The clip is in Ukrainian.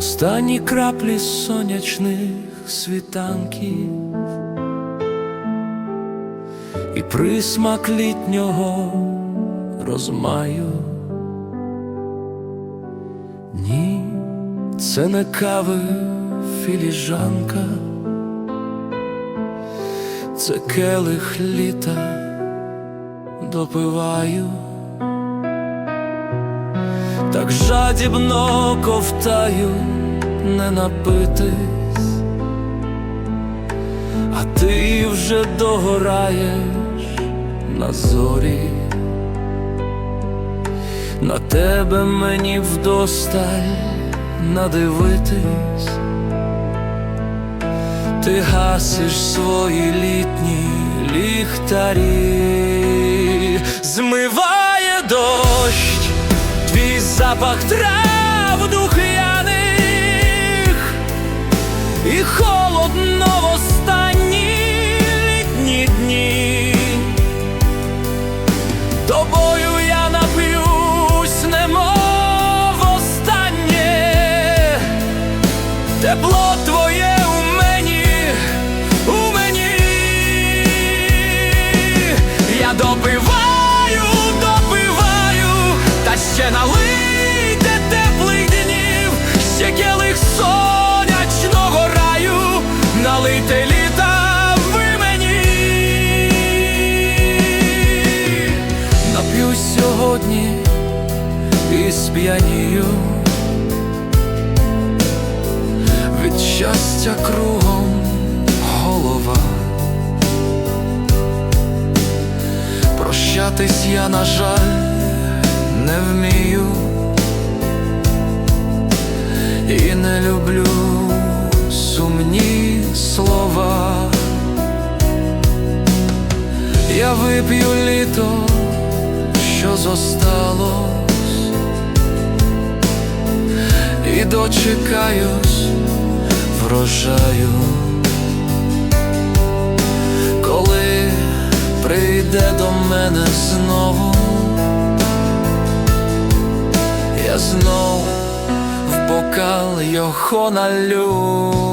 останні краплі сонячних світанків і присмак літнього розмаю. Ні, це не кави філіжанка, це келих літа допиваю, так жадібно ковтаю не напитись, а ти вже догораєш на зорі. На тебе мені вдосталь надивитись, ти гасиш свої літні ліхтарі, змиває дощ, запах трав духляних і холодно в останні літні дні. Тобою я нап'юсь, немов останнє. Тепло твоє допиваю, допиваю, та ще налийте і сп'янію від щастя кругом голова. Прощатись я, на жаль, не вмію і не люблю сумні слова. Я вип'ю літо, що зосталось, і дочекаюсь врожаю, коли прийде до мене знову, я знов в бокал його налю.